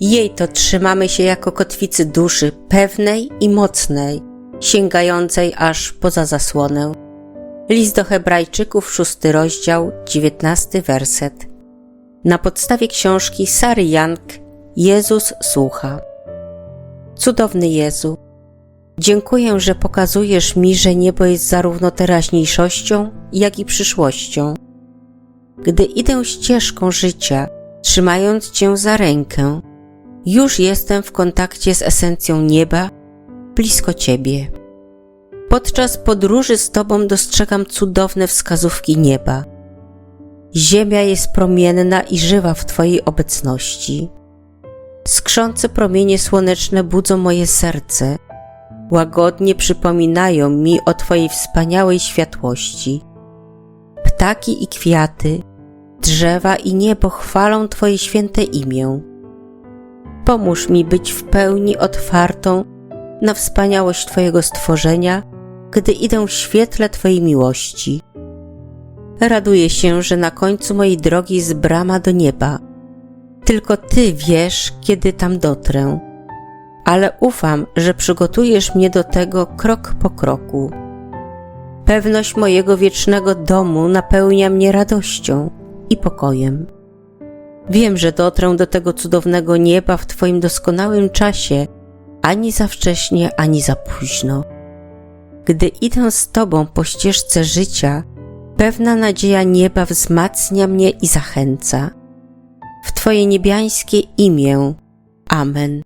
Jej to trzymamy się jako kotwicy duszy pewnej i mocnej, sięgającej aż poza zasłonę. List do Hebrajczyków, szósty rozdział, dziewiętnasty werset. Na podstawie książki Sary Young Jezus słucha. Cudowny Jezu, dziękuję, że pokazujesz mi, że niebo jest zarówno teraźniejszością, jak i przyszłością. Gdy idę ścieżką życia, trzymając Cię za rękę, już jestem w kontakcie z esencją nieba, blisko Ciebie. Podczas podróży z Tobą dostrzegam cudowne wskazówki nieba. Ziemia jest promienna i żywa w Twojej obecności. Skrzące promienie słoneczne budzą moje serce, łagodnie przypominają mi o Twojej wspaniałej światłości. Ptaki i kwiaty, drzewa i niebo chwalą Twoje święte imię. Pomóż mi być w pełni otwartą na wspaniałość Twojego stworzenia, gdy idę w świetle Twojej miłości. Raduję się, że na końcu mojej drogi jest brama do nieba. Tylko Ty wiesz, kiedy tam dotrę, ale ufam, że przygotujesz mnie do tego krok po kroku. Pewność mojego wiecznego domu napełnia mnie radością i pokojem. Wiem, że dotrę do tego cudownego nieba w Twoim doskonałym czasie, ani za wcześnie, ani za późno. Gdy idę z Tobą po ścieżce życia, pewna nadzieja nieba wzmacnia mnie i zachęca. W Twoje niebiańskie imię. Amen.